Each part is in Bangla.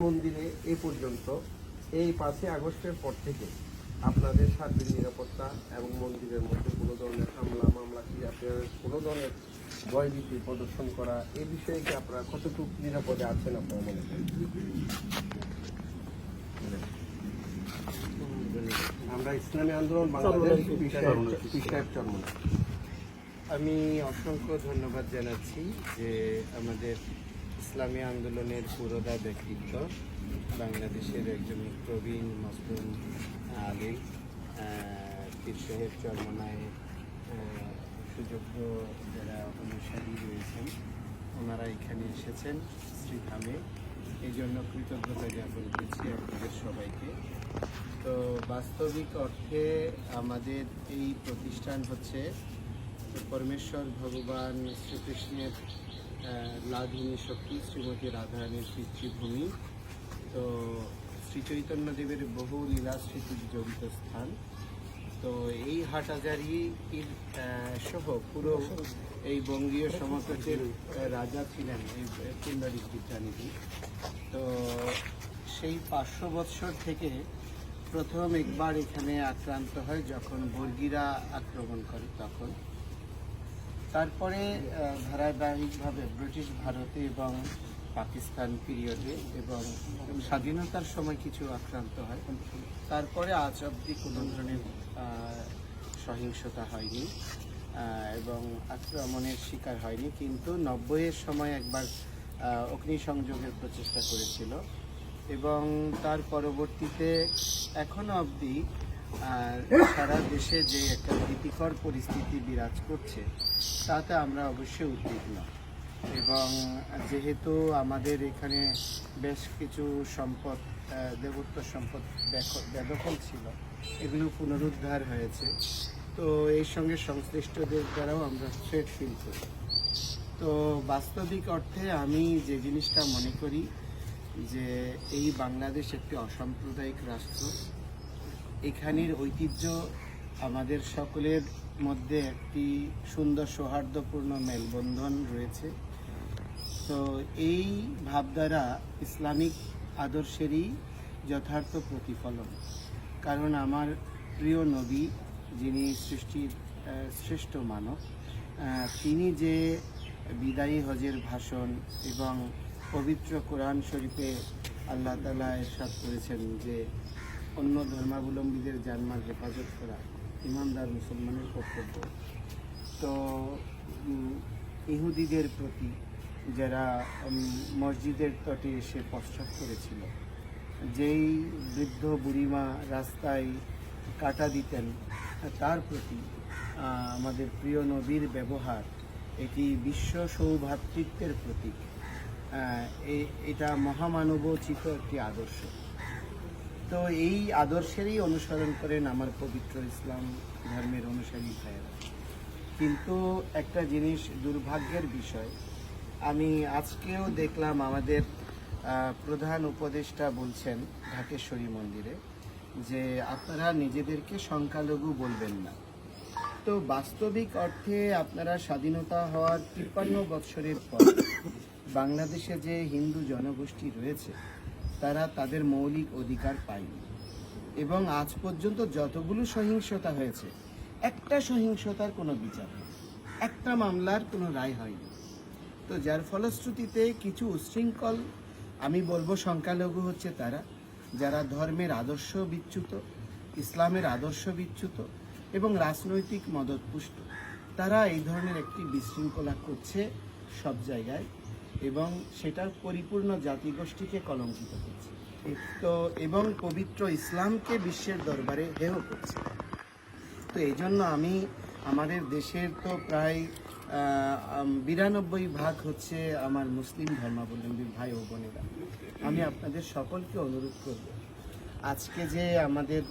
মন্দিরে এ পর্যন্ত। এই পাঁচই আগস্টের পর থেকে আপনাদের সার্বিক নিরাপত্তা এবং মন্দিরের মধ্যে কোনো ধরনের হামলা মামলা কি আপনার কোনো ধরনের ভয়ভীতি প্রদর্শন করা এই বিষয়ে কি আপনারা কতটুকু নিরাপদে আছেন আপনারা মনে করেন? আমরা ইসলামী আন্দোলন বাংলাদেশ আমি অসংখ্য ধন্যবাদ জানাচ্ছি যে আমাদের ইসলামী আন্দোলনের পুরোদা ব্যক্তিত্ব বাংলাদেশের একজন প্রবীণ মসলুম আলী আহ, পীর সাহেব চরমনায় সুযোগ্য যারা অনুসারী রয়েছেন ওনারা এখানে এসেছেন শ্রীধামে। এই জন্য কৃতজ্ঞতা জ্ঞাপন করছি আপনাদের সবাইকে। তো বাস্তবিক অর্থে আমাদের এই প্রতিষ্ঠান হচ্ছে পরমেশ্বর ভগবান শ্রীকৃষ্ণের লাভিনী শক্তি শ্রীমতী রাধারানীর পিতৃভূমি। তো শ্রী চৈতন্যদেবের বহু লীলা স্মৃতির জড়িত স্থান। তো এই হাটহাজারি পীর সহ পুরো এই বঙ্গীয় সমাজের রাজা ছিলেন এই পিণ্ডারিক বিদ্যানিধি তো সেই পাঁচশো বৎসর থেকে প্রথম একবার এখানে আক্রান্ত হয় যখন বর্গীরা আক্রমণ করে তখন। তারপরে ধারাবাহিকভাবে ব্রিটিশ ভারতে এবং পাকিস্তান পিরিয়ডে এবং স্বাধীনতার সময় কিছু আক্রান্ত হয়। তারপরে আজ অবধি কোনো ধরনের সহিংসতা হয়নি এবং আক্রমণের শিকার হয়নি, কিন্তু নব্বইয়ের সময় একবার অগ্নিসংযোগের প্রচেষ্টা করেছিল এবং তার পরবর্তীতে এখনও অবধি সারা দেশে যে একটা ভীতিকর পরিস্থিতি বিরাজ করছে তাতে আমরা অবশ্যই উদ্বিগ্ন। এবং যেহেতু আমাদের এখানে বেশ কিছু সম্পদ দেবত্ব সম্পদ বেদখল ছিল, এগুলো পুনরুদ্ধার হয়েছে। তো এই সঙ্গে সংশ্লিষ্টদের দ্বারাও আমরা থ্রেট ফিল করি। তো বাস্তবিক অর্থে আমি যে জিনিসটা মনে করি যে এই বাংলাদেশ একটি অসাম্প্রদায়িক রাষ্ট্র, এখানের ঐতিহ্য আমাদের সকলের মধ্যে একটি সুন্দর সৌহার্দ্যপূর্ণ মেলবন্ধন রয়েছে। তো এই ভাবধারা ইসলামিক আদর্শেরই যথার্থ প্রতিফলন। কারণ আমার প্রিয় নবী, যিনি সৃষ্টির শ্রেষ্ঠ মানব তিনি যে বিদায়ী হজের ভাষণ এবং পবিত্র কোরআন শরীফে আল্লাহ তালা এরশাদ করেছেন যে অন্য ধর্মাবলম্বীদের জানমাল হেফাজত করা ইমানদার মুসলমানের কর্তব্য। তো ইহুদিদের প্রতি যারা মসজিদের তটে এসে প্রস্রাব করেছিল, যেই বৃদ্ধ বুড়িমা রাস্তায় কাটা দিতেন, তার প্রতি আমাদের প্রিয় নবীর ব্যবহার, এটি বিশ্ব সৌভাতৃত্বের প্রতীক। এটা মহামানবোচিত একটি আদর্শ। তো এই আদর্শেরই অনুসরণ করেন আমার পবিত্র ইসলাম ধর্মের অনুসারী ভাইয়েরা। কিন্তু একটা জিনিস দুর্ভাগ্যের বিষয়, আমি আজকেও দেখলাম আমাদের প্রধান উপদেষ্টা বলছেন ঢাকেশ্বরী মন্দিরে যে আপনারা নিজেদেরকে সংখ্যালঘু বলবেন না। তো বাস্তবিক অর্থে আপনারা স্বাধীনতা হওয়ার তিপ্পান্ন বৎসরের পর বাংলাদেশে যে হিন্দু জনগোষ্ঠী রয়েছে তারা তাদের মৌলিক অধিকার পায়নি। এবং আজ পর্যন্ত যতগুলো সহিংসতা হয়েছে, একটা সহিংসতার কোনো বিচার হয়নি। একটা মামলার কোনো রায় হয়নি। তো যার ফলশ্রুতিতে কিছু উচ্ছৃঙ্খল আমি বলব সংখ্যালঘু হচ্ছে তারা, যারা ধর্মের আদর্শ বিচ্যুত, ইসলামের আদর্শ বিচ্যুত এবং রাজনৈতিক মদতপুষ্ট। তারা এই ধরনের একটি বিশৃঙ্খলা করছে সব জায়গায়। এবং সেটার পরিপূর্ণ জাতিগোষ্ঠীকে কলঙ্কিত করছে। তো এবং পবিত্র ইসলামকে বিশ্বের দরবারে হেয় করছে। তো এই জন্য আমি আমাদের দেশের তো প্রায় বিরানব্বই ভাগ হচ্ছে আমার মুসলিম ধর্মাবলম্বী ভাই ও বোনেরা। আমি আপনাদের সকলকে অনুরোধ করব, আজকে যে আমাদের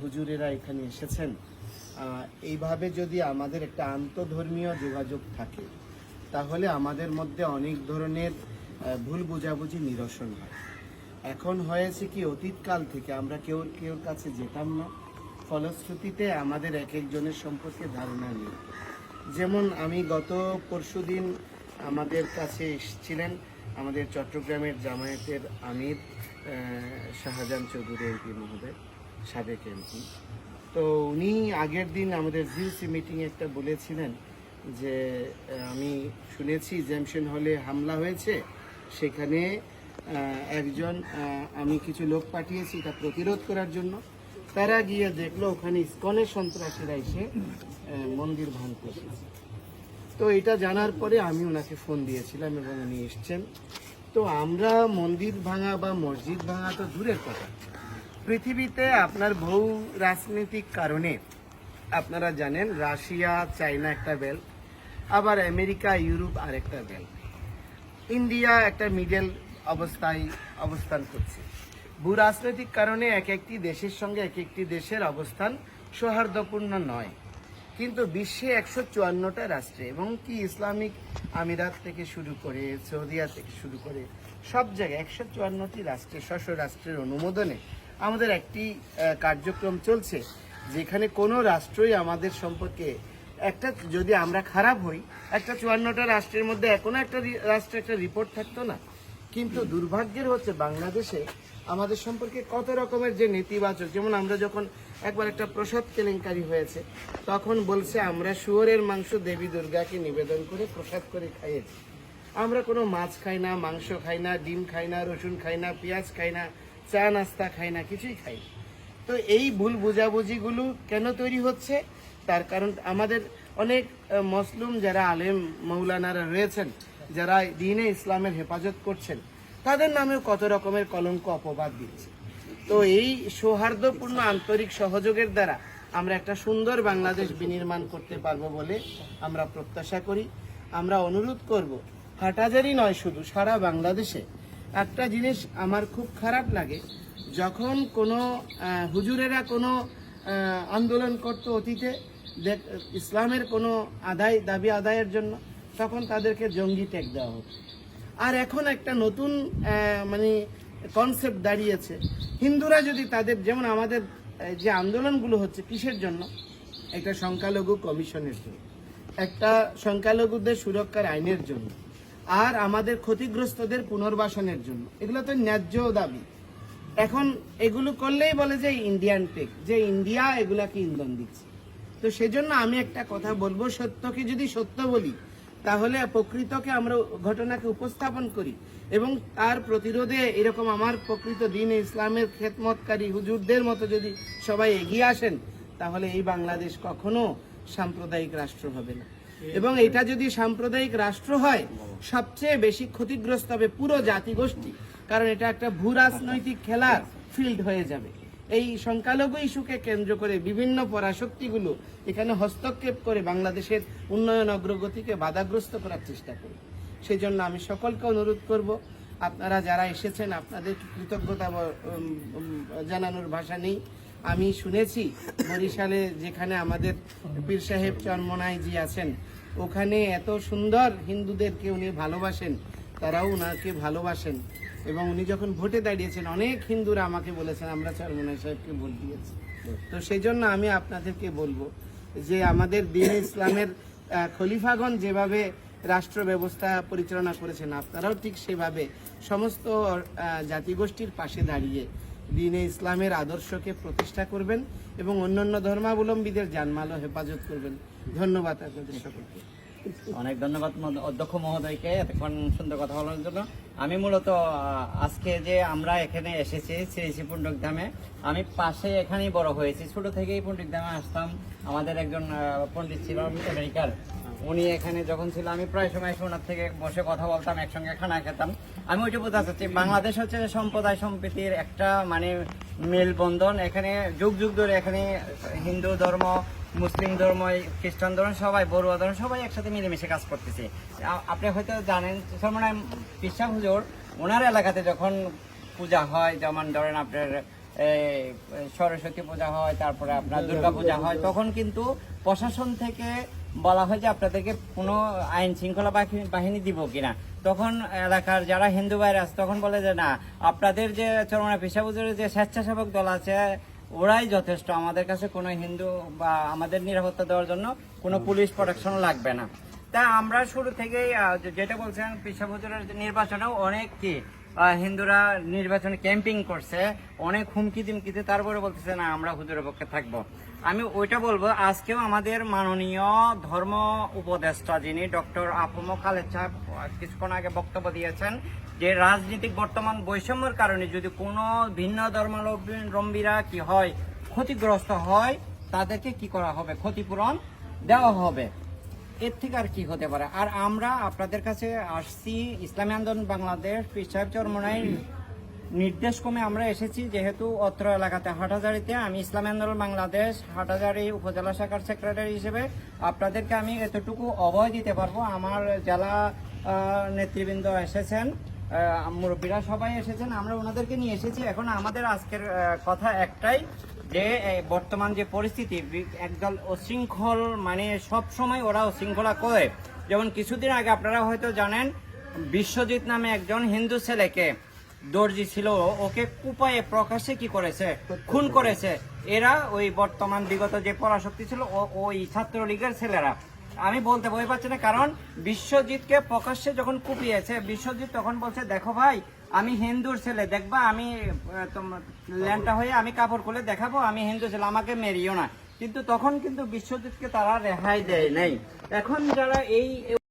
হুজুরেরা এখানে এসেছেন এইভাবে যদি আমাদের একটা আন্তধর্মীয় যোগাযোগ থাকে তাহলে আমাদের মধ্যে অনেক ধরনের ভুল বোঝাবুঝি নিরসন হয়। এখন হয়েছে কি, অতীতকাল থেকে আমরা কেউ কেউ কাছে যেতাম না। ফলশ্রুতিতে আমাদের এক একজনের সম্পর্কে ধারণা নেই। যেমন আমি গত পরশুদিন আমাদের কাছে এসেছিলেন আমাদের চট্টগ্রামের জামায়াতের আমির শাহজাহান চৌধুরী এমপি মহোদয়, সাবেক এমপি তো উনি আগের দিন আমাদের জিওসি মিটিংয়ে একটা বলেছিলেন যে আমি শুনেছি জ্যামশন হলে হামলা হয়েছে। সেখানে একজন আমি কিছু লোক পাঠিয়েছি তা প্রতিরোধ করার জন্য। তারা গিয়ে দেখল, ওখানে ইস্কনের সন্ত্রাসীরা এসে মন্দির ভাঙ করছে। তো এটা জানার পরে আমি ওনাকে ফোন দিয়েছিলাম এবং উনি এসছেন। তো আমরা মন্দির ভাঙা বা মসজিদ ভাঙা তো দূরের কথা। পৃথিবীতে আপনার বহু রাজনৈতিক কারণে আপনারা জানেন, রাশিয়া চায়না একটা বেল্ট আবার আমেরিকা, ইউরোপ আরেকটা বেল্ট ইন্ডিয়া একটা মিডল অবস্থায় অবস্থান করছে। ভূ রাজনৈতিক কারণে এক একটি দেশের সঙ্গে এক একটি দেশের অবস্থান সৌহার্দ্যপূর্ণ নয়। কিন্তু বিশ্বে একশো চুয়ান্নটা রাষ্ট্রে এবং কি ইসলামিক আমিরাত থেকে শুরু করে সৌদিয়া থেকে শুরু করে, সব জায়গায় একশো চুয়ান্নটি রাষ্ট্রে স্ব রাষ্ট্রের অনুমোদনে আমাদের একটি কার্যক্রম চলছে। যেখানে কোনো রাষ্ট্রই আমাদের সম্পর্কে একটা, যদি আমরা খারাপ হই, একটা চুয়ান্নটা রাষ্ট্রের মধ্যে কোনো একটা রাষ্ট্রে একটা রিপোর্ট থাকতো না কিন্তু দুর্ভাগ্যের হচ্ছে বাংলাদেশে আমাদের সম্পর্কে কত রকমের যে নেতিবাচক, যেমন আমরা যখন একবার একটা প্রসাদ কেলেঙ্কারি হয়েছে, তখন বলছে, আমরা শুয়োরের মাংস দেবী দুর্গাকে নিবেদন করে প্রসাদ করে খাইয়েছি আমরা কোনো মাছ খাই না, মাংস খাই না, ডিম খাই না, রসুন খাই না, পেঁয়াজ খাই না, চা নাস্তা খাই না, কিছুই খাই না। তো এই ভুল বোঝাবুঝিগুলো কেন তৈরি হচ্ছে? তার কারণ আমাদের অনেক মসলুম যারা আলেম মৌলানারা রয়েছেন, যারা দিনে ইসলামের হেফাজত করছেন, তাদের নামেও কত রকমের কলঙ্ক অপবাদ দিচ্ছে। তো এই সৌহার্দ্যপূর্ণ আন্তরিক সহযোগের দ্বারা আমরা একটা সুন্দর বাংলাদেশ বিনির্মাণ করতে পারব বলে আমরা প্রত্যাশা করি। আমরা অনুরোধ করব হাটাজারি নয় শুধু, সারা বাংলাদেশে একটা জিনিস আমার খুব খারাপ লাগে যখন কোনো হুজুরেরা কোনো আন্দোলন করতো অতীতে ইসলামের কোনো আদায়, দাবি আদায়ের জন্য, তখন তাদেরকে জঙ্গি ট্যাগ দেওয়া হতো। আর এখন একটা নতুন মানে কনসেপ্ট দাঁড়িয়েছে। হিন্দুরা যদি তাদের, যেমন আমাদের যে আন্দোলনগুলো হচ্ছে কিসের জন্য? একটা সংখ্যালঘু কমিশনের জন্য। একটা সংখ্যালঘুদের সুরক্ষার আইনের জন্য। আর আমাদের ক্ষতিগ্রস্তদের পুনর্বাসনের জন্য। এগুলো তো ন্যায্য দাবি। এখন এগুলো করলেই বলে যে ইন্ডিয়ান টেক যে ইন্ডিয়া এগুলাকে ইন্ধন দিচ্ছে। তো সেজন্য আমি একটা কথা বলব, সত্যকে যদি সত্য বলি, তাহলে প্রকৃতকে আমরা ঘটনাকে উপস্থাপন করি এবং তার প্রতিরোধে এরকম আমার প্রকৃত দিন ইসলামের খেদমতকারী হুজুরদের মতো যদি সবাই এগিয়ে আসেন, তাহলে এই বাংলাদেশ কখনো সাম্প্রদায়িক রাষ্ট্র হবে না। এবং এটা যদি সাম্প্রদায়িক রাষ্ট্র হয়, সবচেয়ে বেশি ক্ষতিগ্রস্ত হবে পুরো জাতিগোষ্ঠী। কারণ এটা একটা ভূ রাজনৈতিক খেলার ফিল্ড হয়ে যাবে। এই সংখ্যালঘু ইস্যুকে কেন্দ্র করে বিভিন্ন পরাশক্তিগুলো এখানে হস্তক্ষেপ করে বাংলাদেশের উন্নয়ন অগ্রগতিকে বাধাগ্রস্ত করার চেষ্টা করে। সেই জন্য আমি সকলকে অনুরোধ করব, আপনারা যারা এসেছেন, আপনাদের কৃতজ্ঞতা জানানোর ভাষা নেই। আমি শুনেছি বরিশালে যেখানে আমাদের পীর সাহেব চরমনাই জি আছেন, ওখানে এত সুন্দর হিন্দুদেরকে উনি ভালোবাসেন। তারাও ওনাকে ভালোবাসেন এবং উনি যখন ভোটে দাঁড়িয়েছেন, অনেক হিন্দুরা আমাকে বলেছেন, আমরা চরমনাই সাহেবকে ভোট দিয়েছি। তো সেই জন্য আমি আপনাদেরকে বলব যে আমাদের দিন ইসলামের খলিফাগণ যেভাবে রাষ্ট্র ব্যবস্থা পরিচালনা করেছেন, আপনারাও ঠিক সেভাবে সমস্ত জাতিগোষ্ঠীর পাশে দাঁড়িয়ে দিনে ইসলামের আদর্শকে প্রতিষ্ঠা করবেন এবং অন্যান্য ধর্মাবলম্বীদের জানমালও হেফাজত করবেন। ধন্যবাদ আপনাদের সকলকে। অনেক ধন্যবাদ অধ্যক্ষ মহোদয়কে এতক্ষণ সুন্দর কথা বলার জন্য। আমি মূলত আজকে যে আমরা এখানে এসেছি শ্রী শ্রী পুণ্ডক ধামে, আমি পাশে এখানেই বড় হয়েছি। ছোট থেকেই পুণ্ডিক ধামে আসতাম। আমাদের একজন পণ্ডিত ছিল আমেরিকার। উনি এখানে যখন ছিল, আমি প্রায় সময় ওনার থেকে বসে কথা বলতাম, একসঙ্গে খানা খেতাম। আমি ওইটা বোঝা চাচ্ছি বাংলাদেশ হচ্ছে সম্প্রদায় সম্প্রীতির একটা মানে মেলবন্ধন। এখানে যুগ যুগ ধরে এখানে হিন্দু ধর্ম মুসলিম ধর্ম খ্রিস্টান ধর্ম সবাই বড়ুয়া ধর্ম সবাই একসাথে মিলেমিশে কাজ করতেছে। আপনি হয়তো জানেন যেমন পিসা পুজোর ওনার এলাকাতে যখন পূজা হয় যেমন ধরেন আপনার সরস্বতী পূজা হয় তারপরে আপনার দুর্গা পূজা হয় তখন কিন্তু প্রশাসন থেকে বলা হয় যে আপনাদেরকে কোনো আইন শৃঙ্খলা বাহিনী- দিব কিনা। তখন এলাকার যারা হিন্দু আছে তখন বলে যে না আপনাদের যে চরমনা পেশাবুজুরের যে স্বেচ্ছাসেবক দল আছে ওরাই যথেষ্ট। আমাদের কাছে কোনো হিন্দু বা আমাদের নিরাপত্তা দেওয়ার জন্য কোনো পুলিশ প্রোটেকশন লাগবে না। তা আমরা শুরু থেকেই যেটা বলছেন পেশাব হুজুরের নির্বাচনেও অনেক কি হিন্দুরা নির্বাচনে ক্যাম্পিং করছে অনেক হুমকি দিমকিতে তারপরে বলতেছে না আমরা হুজুরের পক্ষে থাকব। আমি ওইটা বলব আজকেও আমাদের মাননীয় ধর্ম উপদেষ্টা যিনি ডক্টর আপম খালেদ সাহেব কিছুক্ষণ আগে বক্তব্য দিয়েছেন যে রাজনীতিক বর্তমান বৈষম্যের কারণে যদি কোনো ভিন্ন ধর্মাবলম্বীরা কি হয়, ক্ষতিগ্রস্ত হয়, তাদেরকে কি করা হবে? ক্ষতিপূরণ দেওয়া হবে। এর থেকে আর কি হতে পারে? আর আমরা আপনাদের কাছে আসছি, ইসলামী আন্দোলন বাংলাদেশ, পীর সাহেব চরমনাই নির্দেশ কমে আমরা এসেছি, যেহেতু অত্র এলাকাতে হাটাজারিতে আমি ইসলামী আন্দোলন বাংলাদেশ হাটাজারি উপজেলা শাখার সেক্রেটারি হিসেবে আপনাদেরকে আমি এতটুকু অভয় দিতে পারব। আমার জেলা নেতৃবৃন্দ এসেছেন। মুরব্বীরা সবাই এসেছেন, আমরা ওনাদেরকে নিয়ে এসেছি। এখন আমাদের আজকের কথা একটাই যে বর্তমান যে পরিস্থিতি একদল অশৃঙ্খল মানে সব সময় ওরা উশৃঙ্খলা করে। যেমন কিছুদিন আগে আপনারা হয়তো জানেন, বিশ্বজিৎ নামে একজন হিন্দু ছেলেকে দর্জি ছিল ওকে কুপায়ে প্রকাশ্যে কি করেছে? খুন করেছে। এরা ওই বর্তমান বিগত যে পরাশক্তি ছিল ওই ছাত্রলীগের ছেলেরা। আমি বলতে ভয় পাচ্ছি না, কারণ বিশ্বজিৎকে প্রকাশ্যে যখন কুপিয়েছে, বিশ্বজিৎ তখন বলছে, দেখো ভাই, আমি হিন্দুর ছেলে, দেখবা আমি ল্যান্ডটা হয়ে আমি কাপড় খুলে দেখাবো, আমি হিন্দু ছেলে, আমাকে মেরিও না। কিন্তু তখন কিন্তু বিশ্বজিৎকে তারা রেহাই দেয় নাই। এখন যারা এই